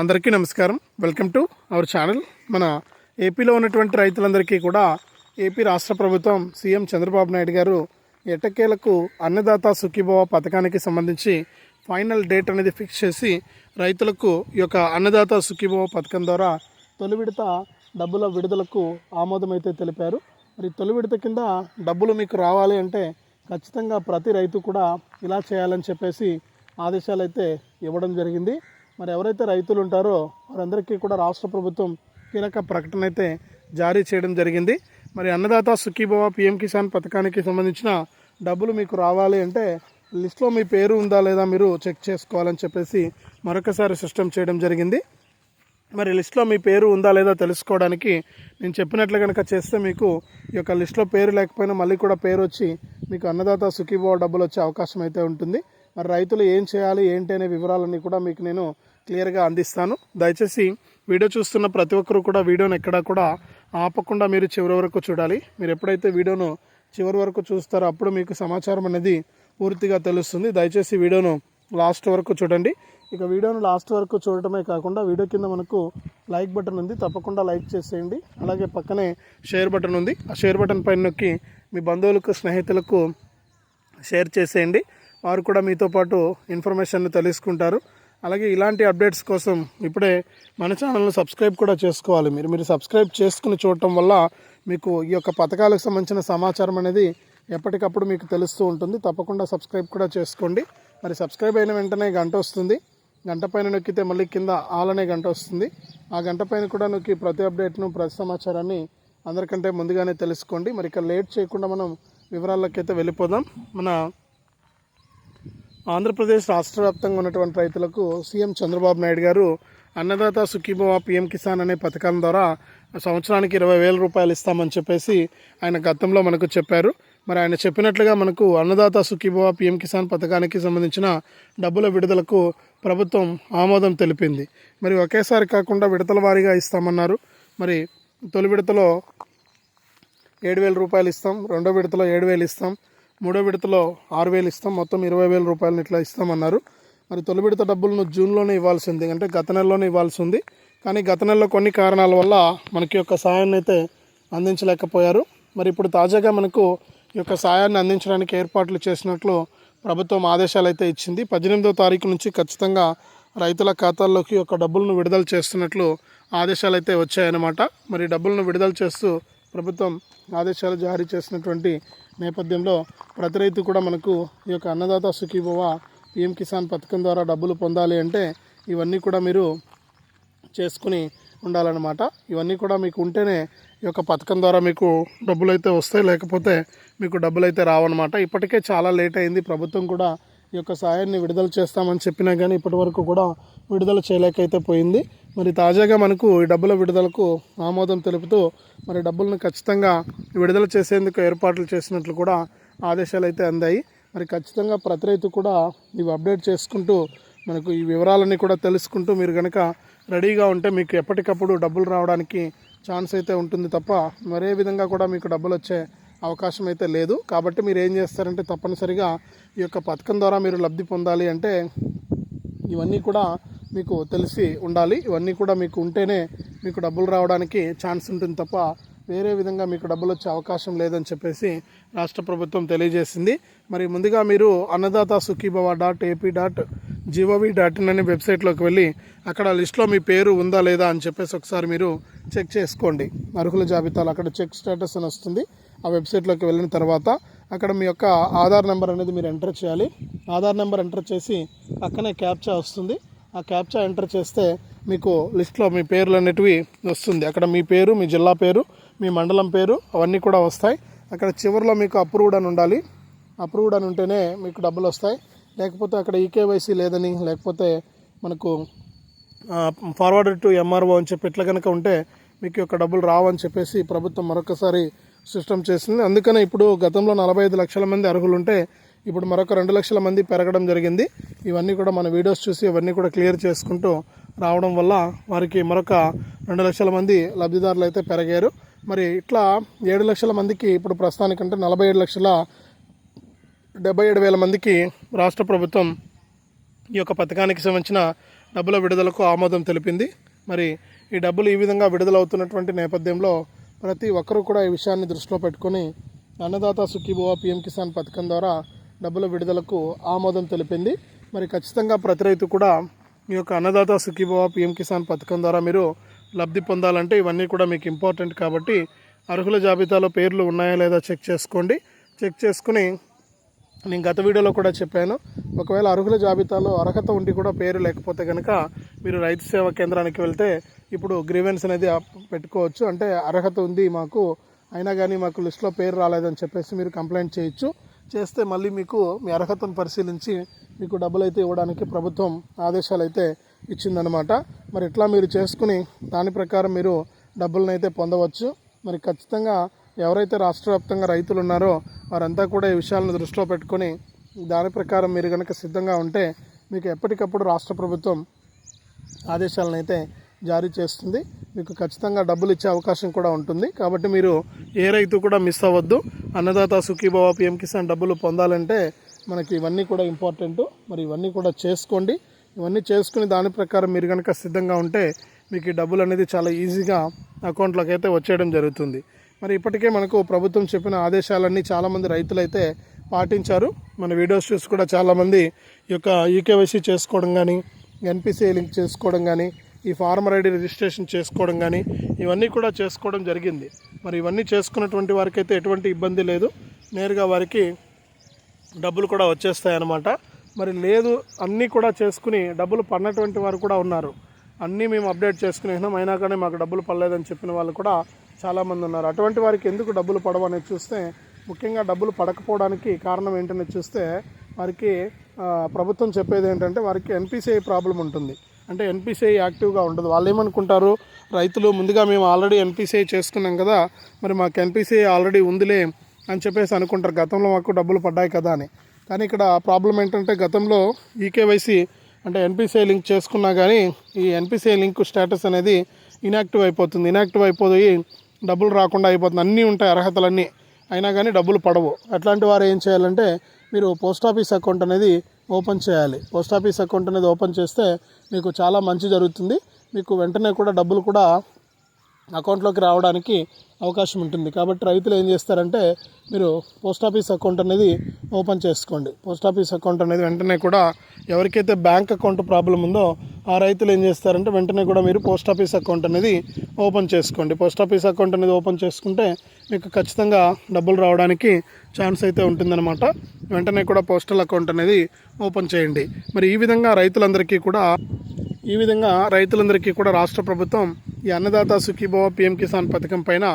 అందరికీ నమస్కారం. Welcome to our channel. మన ఏపీలో ఉన్నటువంటి రైతులందరికీ కూడా ఏపీ రాష్ట్ర ప్రభుత్వం సీఎం చంద్రబాబు నాయుడు గారు ఎటకేలకు అన్నదాత సుఖీభవ పథకానికి సంబంధించి ఫైనల్ డేట్ అనేది ఫిక్స్ చేసి రైతులకు ఈ యొక్క అన్నదాత సుఖీభవ పథకం ద్వారా తొలి విడత డబ్బుల విడుదలకు ఆమోదమైతే తెలిపారు. మరి తొలి విడత కింద డబ్బులు మీకు రావాలి అంటే ఖచ్చితంగా ప్రతి రైతు కూడా ఇలా చేయాలని చెప్పేసి ఆదేశాలు అయితే ఇవ్వడం జరిగింది. మరి ఎవరైతే రైతులు ఉంటారో వారందరికీ కూడా రాష్ట్ర ప్రభుత్వం కీలక ప్రకటన అయితే జారీ చేయడం జరిగింది. మరి అన్నదాత సుఖీభవ పిఎం కిసాన్ పథకానికి సంబంధించిన డబ్బులు మీకు రావాలి అంటే లిస్ట్లో మీ పేరు ఉందా లేదా మీరు చెక్ చేసుకోవాలని చెప్పేసి మరొకసారి సిస్టమ్ చేయడం జరిగింది. మరి లిస్ట్లో మీ పేరు ఉందా లేదా తెలుసుకోవడానికి నేను చెప్పినట్లు కనుక చేస్తే మీకు ఈ యొక్క లిస్ట్లో పేరు లేకపోయినా మళ్ళీ కూడా పేరు వచ్చి మీకు అన్నదాత సుఖీభవ డబ్బులు వచ్చే అవకాశం అయితే ఉంటుంది. మరి రైతులు ఏం చేయాలి ఏంటి అనే వివరాలన్నీ కూడా మీకు నేను క్లియర్గా అందిస్తాను. దయచేసి వీడియో చూస్తున్న ప్రతి ఒక్కరు కూడా వీడియోను ఎక్కడా కూడా ఆపకుండా మీరు చివరి వరకు చూడాలి. మీరు ఎప్పుడైతే వీడియోను చివరి వరకు చూస్తారో అప్పుడు మీకు సమాచారం అనేది పూర్తిగా తెలుస్తుంది. దయచేసి వీడియోను లాస్ట్ వరకు చూడండి. ఇక వీడియోను లాస్ట్ వరకు చూడటమే కాకుండా వీడియో కింద మనకు లైక్ బటన్ ఉంది. తప్పకుండా లైక్ చేసేయండి. అలాగే పక్కనే షేర్ బటన్ ఉంది. ఆ షేర్ బటన్ పైన నొక్కి మీ బంధువులకు స్నేహితులకు షేర్ చేసేయండి. వారు కూడా మీతో పాటు ఇన్ఫర్మేషన్ తెలుసుకుంటారు. అలాగే ఇలాంటి అప్డేట్స్ కోసం ఇప్పుడే మన ఛానల్ను సబ్స్క్రైబ్ కూడా చేసుకోవాలి. మీరు మీరు సబ్స్క్రైబ్ చేసుకుని చూడటం వల్ల మీకు ఈ యొక్క పథకాలకు సంబంధించిన సమాచారం అనేది ఎప్పటికప్పుడు మీకు తెలుస్తూ ఉంటుంది. తప్పకుండా సబ్స్క్రైబ్ కూడా చేసుకోండి. మరి సబ్స్క్రైబ్ అయిన వెంటనే గంట వస్తుంది. గంట పైన నొక్కితే మళ్ళీ కింద ఆల్ అనే గంట వస్తుంది. ఆ గంట పైన కూడా నొక్కి ప్రతి అప్డేట్ను ప్రతి సమాచారాన్ని అందరికంటే ముందుగానే తెలుసుకోండి. మరి ఇక లేట్ చేయకుండా మనం వివరాల్లోకి అయితే వెళ్ళిపోదాం. మన ఆంధ్రప్రదేశ్ రాష్ట్ర వ్యాప్తంగా ఉన్నటువంటి రైతులకు సీఎం చంద్రబాబు నాయుడు గారు అన్నదాత సుఖీభవ పిఎం కిసాన్ అనే పథకం ద్వారా సంవత్సరానికి ఇరవై వేల రూపాయలు ఇస్తామని చెప్పేసి ఆయన గతంలో మనకు చెప్పారు. మరి ఆయన చెప్పినట్లుగా మనకు అన్నదాత సుఖీభవ పిఎం కిసాన్ పథకానికి సంబంధించిన డబ్బుల విడుదలకు ప్రభుత్వం ఆమోదం తెలిపింది. మరి ఒకేసారి కాకుండా విడతల వారీగా ఇస్తామన్నారు. మరి తొలి విడతలో ఏడు వేల రూపాయలు ఇస్తాం రెండో విడతలో ఏడు వేలు ఇస్తాం మూడో విడతలో ఆరు వేలు ఇస్తాం. మొత్తం ఇరవై వేల రూపాయలను ఇట్లా ఇస్తామన్నారు. మరి తొలి విడత డబ్బులను జూన్లోనే ఇవ్వాల్సి ఉంది అంటే గత నెలలోనే ఇవ్వాల్సి ఉంది కానీ గత నెలలో కొన్ని కారణాల వల్ల మనకి యొక్క సాయాన్ని అయితే అందించలేకపోయారు. మరి ఇప్పుడు తాజాగా మనకు ఈ యొక్క సాయాన్ని అందించడానికి ఏర్పాట్లు చేసినట్లు ప్రభుత్వం ఆదేశాలు అయితే ఇచ్చింది. పద్దెనిమిదో తారీఖు నుంచి ఖచ్చితంగా రైతుల ఖాతాల్లోకి యొక్క డబ్బులను విడుదల చేస్తున్నట్లు ఆదేశాలు అయితే వచ్చాయన్నమాట. మరి డబ్బులను విడుదల చేస్తూ ప్రభుత్వం ఆదేశాలు జారీ చేసినటువంటి నేపథ్యంలో ప్రతి రైతు కూడా మనకు ఈ యొక్క అన్నదాత సుఖీభవ పిఎం కిసాన్ పథకం ద్వారా డబ్బులు పొందాలి అంటే ఇవన్నీ కూడా మీరు చేసుకుని ఉండాలన్నమాట. ఇవన్నీ కూడా మీకు ఉంటేనే ఈ యొక్క పథకం ద్వారా మీకు డబ్బులు అయితే వస్తాయి లేకపోతే మీకు డబ్బులు అయితే రావన్నమాట. ఇప్పటికే చాలా లేట్ అయింది. ప్రభుత్వం కూడా ఈ యొక్క సాయాన్ని విడుదల చేస్తామని చెప్పినా కానీ ఇప్పటి వరకు కూడా విడుదల చేయలేకైతే పోయింది. మరి తాజాగా మనకు ఈ డబ్బుల విడుదలకు ఆమోదం తెలుపుతూ మరి డబ్బులను ఖచ్చితంగా విడుదల చేసేందుకు ఏర్పాట్లు చేసినట్లు కూడా ఆదేశాలు అయితే అందాయి. మరి ఖచ్చితంగా ప్రతి రైతు కూడా ఇవి అప్డేట్ చేసుకుంటూ మనకు ఈ వివరాలన్నీ కూడా తెలుసుకుంటూ మీరు కనుక రెడీగా ఉంటే మీకు ఎప్పటికప్పుడు డబ్బులు రావడానికి ఛాన్స్ అయితే ఉంటుంది తప్ప మరే విధంగా కూడా మీకు డబ్బులు వచ్చే అవకాశం అయితే లేదు. కాబట్టి మీరు ఏం చేస్తారంటే తప్పనిసరిగా ఈ యొక్క పథకం ద్వారా మీరు లబ్ధి పొందాలి అంటే ఇవన్నీ కూడా మీకు తెలిసి ఉండాలి. ఇవన్నీ కూడా మీకు ఉంటేనే మీకు డబ్బులు రావడానికి ఛాన్స్ ఉంటుంది తప్ప వేరే విధంగా మీకు డబ్బులు వచ్చే అవకాశం లేదని చెప్పేసి రాష్ట్ర ప్రభుత్వం తెలియజేసింది. మరి ముందుగా మీరు Annadata Sukhibhava dot AP dot GOV dot in అనే వెబ్సైట్లోకి వెళ్ళి అక్కడ లిస్ట్లో మీ పేరు ఉందా లేదా అని చెప్పేసి ఒకసారి మీరు చెక్ చేసుకోండి. అర్హుల జాబితాలో అక్కడ చెక్ స్టేటస్ అని వస్తుంది. ఆ వెబ్సైట్లోకి వెళ్ళిన తర్వాత అక్కడ మీ యొక్క ఆధార్ నెంబర్ అనేది మీరు ఎంటర్ చేయాలి. ఆధార్ నెంబర్ ఎంటర్ చేసి పక్కనే క్యాప్చా వస్తుంది. ఆ క్యాప్చా ఎంటర్ చేస్తే మీకు లిస్ట్లో మీ పేర్లు అనేటివి వస్తుంది. అక్కడ మీ పేరు మీ జిల్లా పేరు మీ మండలం పేరు అవన్నీ కూడా వస్తాయి. అక్కడ చివరిలో మీకు అప్రూవ్డ్ అని ఉండాలి. అప్రూవ్డ్ అని ఉంటేనే మీకు డబ్బులు వస్తాయి. లేకపోతే అక్కడ ఈకేవైసీ లేదని లేకపోతే మనకు ఫార్వర్డ్ టు ఎంఆర్ఓ అని చెప్పి ఇట్లా కనుక ఉంటే మీకు యొక్క డబ్బులు రావని చెప్పేసి ప్రభుత్వం మరొకసారి సిస్టమ్ చేసింది. అందుకనే ఇప్పుడు గతంలో నలభై ఐదు లక్షల మంది అర్హులు ఉంటే ఇప్పుడు మరొక రెండు లక్షల మంది పెరగడం జరిగింది. ఇవన్నీ కూడా మన వీడియోస్ చూసి ఇవన్నీ కూడా క్లియర్ చేసుకుంటూ రావడం వల్ల వారికి మరొక రెండు లక్షల మంది లబ్ధిదారులు అయితే పెరిగారు. మరి ఇట్లా ఏడు లక్షల మందికి ఇప్పుడు ప్రస్తుతానికంటే నలభై ఏడు లక్షల డెబ్బై ఏడు వేల మందికి రాష్ట్ర ప్రభుత్వం ఈ యొక్క పథకానికి సంబంధించిన డబ్బుల విడుదలకు ఆమోదం తెలిపింది. మరి ఈ డబ్బులు ఈ విధంగా విడుదలవుతున్నటువంటి నేపథ్యంలో ప్రతి ఒక్కరూ కూడా ఈ విషయాన్ని దృష్టిలో పెట్టుకొని అన్నదాత సుఖీభువ పిఎం కిసాన్ పథకం ద్వారా డబ్బుల విడుదలకు ఆమోదం తెలిపింది. మరి ఖచ్చితంగా ప్రతి రైతు కూడా మీ యొక్క అన్నదాత సుఖీభవ పిఎం కిసాన్ పథకం ద్వారా మీరు లబ్ధి పొందాలంటే ఇవన్నీ కూడా మీకు ఇంపార్టెంట్ కాబట్టి అర్హుల జాబితాలో పేర్లు ఉన్నాయా లేదా చెక్ చేసుకోండి. చెక్ చేసుకుని నేను గత వీడియోలో కూడా చెప్పాను. ఒకవేళ అర్హుల జాబితాలో అర్హత ఉండి కూడా పేరు లేకపోతే కనుక మీరు రైతు సేవా కేంద్రానికి వెళ్తే ఇప్పుడు గ్రీవెన్స్ అనేది పెట్టుకోవచ్చు. అంటే అర్హత ఉంది మాకు అయినా కానీ మాకు లిస్ట్లో పేరు రాలేదని చెప్పేసి మీరు కంప్లైంట్ చేయొచ్చు. చేస్తే మళ్ళీ మీకు మీ అర్హతను పరిశీలించి మీకు డబ్బులు అయితే ఇవ్వడానికి ప్రభుత్వం ఆదేశాలు అయితే ఇచ్చిందనమాట మరి ఇట్లా మీరు చేసుకుని దాని ప్రకారం మీరు డబ్బులను అయితే పొందవచ్చు. మరి ఖచ్చితంగా ఎవరైతే రాష్ట్ర వ్యాప్తంగా రైతులు ఉన్నారో వారంతా కూడా ఈ విషయాలను దృష్టిలో పెట్టుకొని దాని ప్రకారం మీరు కనుక సిద్ధంగా ఉంటే మీకు ఎప్పటికప్పుడు రాష్ట్ర ప్రభుత్వం ఆదేశాలను అయితే జారీ చేస్తుంది. మీకు ఖచ్చితంగా డబ్బులు ఇచ్చే అవకాశం కూడా ఉంటుంది. కాబట్టి మీరు ఏ రైతు కూడా మిస్ అవ్వద్దు. అన్నదాత సుఖీభవ పిఎం కిసాన్ డబ్బులు పొందాలంటే మనకి ఇవన్నీ కూడా ఇంపార్టెంట్. మరి ఇవన్నీ కూడా చేసుకోండి. ఇవన్నీ చేసుకుని దాని ప్రకారం మీరు కనుక సిద్ధంగా ఉంటే మీకు ఈ డబ్బులు అనేది చాలా ఈజీగా అకౌంట్లోకి అయితే వచ్చేయడం జరుగుతుంది. మరి ఇప్పటికే మనకు ప్రభుత్వం చెప్పిన ఆదేశాలన్నీ చాలామంది రైతులైతే పాటించారు. మన వీడియోస్ చూసి కూడా చాలామంది ఈ యొక్క ఈకేవైసీ చేసుకోవడం కానీ ఎన్పిసిఐ లింక్ చేసుకోవడం కానీ ఈ ఫార్మర్ ఐడి రిజిస్ట్రేషన్ చేసుకోవడం కానీ ఇవన్నీ కూడా చేసుకోవడం జరిగింది. మరి ఇవన్నీ చేసుకున్నటువంటి వారికి అయితే ఎటువంటి ఇబ్బంది లేదు. నేరుగా వారికి డబ్బులు కూడా వచ్చేస్తాయి అన్నమాట మరి లేదు అన్నీ కూడా చేసుకుని డబ్బులు పడినటువంటి వారు కూడా ఉన్నారు. అన్నీ మేము అప్డేట్ చేసుకునేసినాం. అయినా కానీ మాకు డబ్బులు పడలేదని చెప్పిన వాళ్ళు కూడా చాలామంది ఉన్నారు. అటువంటి వారికి ఎందుకు డబ్బులు పడవనేది చూస్తే ముఖ్యంగా డబ్బులు పడకపోవడానికి కారణం ఏంటనేది చూస్తే వారికి ప్రభుత్వం చెప్పేది ఏంటంటే వారికి ఎన్పిసిఐ ప్రాబ్లం ఉంటుంది. అంటే ఎన్పిసిఐ యాక్టివ్గా ఉండదు. వాళ్ళు ఏమనుకుంటారు రైతులు ముందుగా మేము ఆల్రెడీ ఎన్పిసిఐ చేసుకున్నాం కదా మరి మాకు ఎన్పిసిఐ ఆల్రెడీ ఉందిలే అని చెప్పేసి అనుకుంటారు. గతంలో మాకు డబ్బులు పడ్డాయి కదా అని. కానీ ఇక్కడ ప్రాబ్లం ఏంటంటే గతంలో ఈకేవైసీ అంటే ఎన్పిసిఐ లింక్ చేసుకున్నా కానీ ఈ ఎన్పిసిఐ లింక్ స్టేటస్ అనేది ఇనాక్టివ్ అయిపోతుంది. ఇనాక్టివ్ అయిపోయి డబ్బులు రాకుండా అయిపోతుంది. అన్నీ ఉంటాయి అర్హతలన్నీ. అయినా కానీ డబ్బులు పడవు. అట్లాంటి వారు ఏం చేయాలంటే మీరు పోస్ట్ ఆఫీస్ అకౌంట్ అనేది ఓపెన్ చేయాలి. పోస్ట్ ఆఫీస్ అకౌంట్ అనేది ఓపెన్ చేస్తే మీకు చాలా మంచి జరుగుతుంది. మీకు వెంటనే కూడా డబ్బులు కూడా అకౌంట్లోకి రావడానికి అవకాశం ఉంటుంది. కాబట్టి రైతులు ఏం చేస్తారంటే మీరు పోస్ట్ ఆఫీస్ అకౌంట్ అనేది ఓపెన్ చేసుకోండి. పోస్ట్ ఆఫీస్ అకౌంట్ అనేది వెంటనే కూడా ఎవరికైతే బ్యాంక్ అకౌంట్ ప్రాబ్లం ఉందో ఆ రైతులు ఏం చేస్తారంటే వెంటనే కూడా మీరు పోస్ట్ ఆఫీస్ అకౌంట్ అనేది ఓపెన్ చేసుకోండి. పోస్ట్ ఆఫీస్ అకౌంట్ అనేది ఓపెన్ చేసుకుంటే మీకు ఖచ్చితంగా డబ్బులు రావడానికి ఛాన్స్ అయితే ఉంటుందన్నమాట. వెంటనే కూడా పోస్టల్ అకౌంట్ అనేది ఓపెన్ చేయండి. మరి ఈ విధంగా రైతులందరికీ కూడా ఈ విధంగా రైతులందరికీ కూడా రాష్ట్ర ప్రభుత్వం ఈ అన్నదాత సుఖీభవ పిఎం కిసాన్ పథకం పైన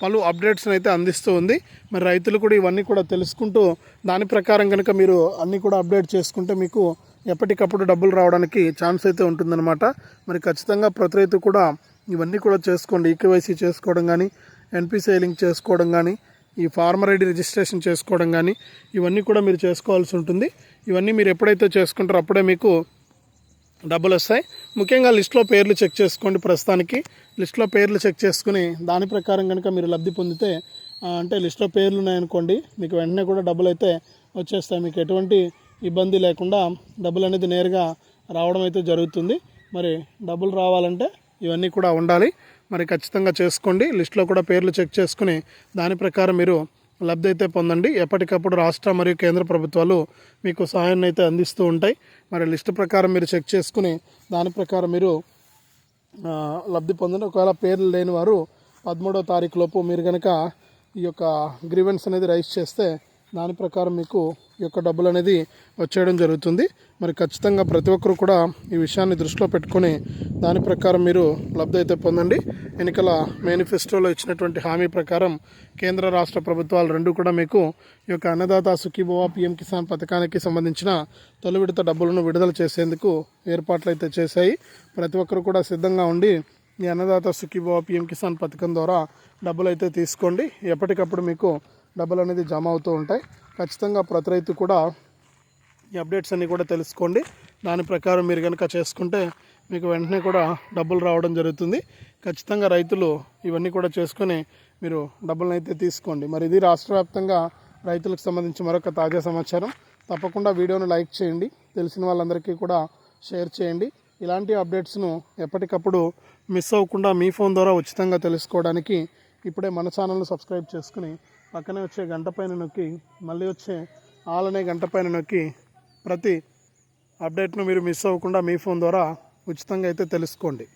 పలు అప్డేట్స్ని అయితే అందిస్తూ ఉంది. మరి రైతులు కూడా ఇవన్నీ కూడా తెలుసుకుంటూ దాని ప్రకారం కనుక మీరు అన్నీ కూడా అప్డేట్ చేసుకుంటే మీకు ఎప్పటికప్పుడు డబ్బులు రావడానికి ఛాన్స్ అయితే ఉంటుందన్నమాట. మరి ఖచ్చితంగా ప్రతి రైతు కూడా ఇవన్నీ కూడా చేసుకోండి. ఈకేవైసీ చేసుకోవడం కానీ ఎన్పిసిఐ లింక్ చేసుకోవడం కానీ ఈ ఫార్మర్ ఐడి రిజిస్ట్రేషన్ చేసుకోవడం కానీ ఇవన్నీ కూడా మీరు చేసుకోవాల్సి ఉంటుంది. ఇవన్నీ మీరు ఎప్పుడైతే చేసుకుంటారో అప్పుడే మీకు డబ్బులు వస్తాయి. ముఖ్యంగా లిస్ట్లో పేర్లు చెక్ చేసుకోండి ప్రస్తుతానికి. లిస్ట్లో పేర్లు చెక్ చేసుకుని దాని ప్రకారం కనుక మీరు లబ్ధి పొందితే అంటే లిస్ట్లో పేర్లు ఉన్నాయనుకోండి మీకు వెంటనే కూడా డబ్బులు అయితే వచ్చేస్తాయి. మీకు ఎటువంటి ఇబ్బంది లేకుండా డబ్బులు అనేది నేరుగా రావడం అయితే జరుగుతుంది. మరి డబ్బులు రావాలంటే ఇవన్నీ కూడా ఉండాలి. మరి ఖచ్చితంగా చేసుకోండి. లిస్ట్లో కూడా పేర్లు చెక్ చేసుకుని దాని ప్రకారం మీరు లబ్ధి అయితే పొందండి. ఎప్పటికప్పుడు రాష్ట్ర మరియు కేంద్ర ప్రభుత్వాలు మీకు సహాయాన్ని అయితే అందిస్తూ ఉంటాయి. మరి లిస్టు ప్రకారం మీరు చెక్ చేసుకుని దాని ప్రకారం మీరు లబ్ధి పొందండి. ఒకవేళ పేర్లు లేని వారు పదమూడవ తారీఖు లోపు మీరు కనుక ఈ యొక్క గ్రీవెన్స్ అనేది రైజ్ చేస్తే దాని ప్రకారం మీకు ఈ యొక్క డబ్బులు అనేది వచ్చేయడం జరుగుతుంది. మరి ఖచ్చితంగా ప్రతి ఒక్కరు కూడా ఈ విషయాన్ని దృష్టిలో పెట్టుకొని దాని ప్రకారం మీరు లబ్ధి అయితే పొందండి. ఎన్నికల మేనిఫెస్టోలో ఇచ్చినటువంటి హామీ ప్రకారం కేంద్ర రాష్ట్ర ప్రభుత్వాలు రెండు కూడా మీకు ఈ యొక్క అన్నదాత సుఖీభవ పిఎం కిసాన్ పథకానికి సంబంధించిన తొలి విడత డబ్బులను విడుదల చేసేందుకు ఏర్పాట్లు అయితే చేశాయి. ప్రతి ఒక్కరు కూడా సిద్ధంగా ఉండి ఈ అన్నదాత సుఖీభవ పిఎం కిసాన్ పథకం ద్వారా డబ్బులు అయితే తీసుకోండి. ఎప్పటికప్పుడు మీకు డబ్బులు అనేది జమ అవుతూ ఉంటాయి. ఖచ్చితంగా ప్రతి రైతు కూడా ఈ అప్డేట్స్ అన్నీ కూడా తెలుసుకోండి. దాని ప్రకారం మీరు కనుక చేసుకుంటే మీకు వెంటనే కూడా డబ్బులు రావడం జరుగుతుంది. ఖచ్చితంగా రైతులు ఇవన్నీ కూడా చేసుకొని మీరు డబ్బులను అయితే తీసుకోండి. మరి ఇది రాష్ట్ర వ్యాప్తంగా రైతులకు సంబంధించి మరొక తాజా సమాచారం. తప్పకుండా వీడియోను లైక్ చేయండి. తెలిసిన వాళ్ళందరికీ కూడా షేర్ చేయండి. ఇలాంటి అప్డేట్స్ను ఎప్పటికప్పుడు మిస్ అవ్వకుండా మీ ఫోన్ ద్వారా ఉచితంగా తెలుసుకోవడానికి ఇప్పుడే మన ఛానల్ను సబ్స్క్రైబ్ చేసుకుని పక్కనే వచ్చే గంట పైన నొక్కి మళ్ళీ వచ్చే ఆల్ అనే గంట పైన నొక్కి ప్రతి అప్డేట్ను మీరు మిస్ అవ్వకుండా మీ ఫోన్ ద్వారా ఉచితంగా అయితే తెలుసుకోండి.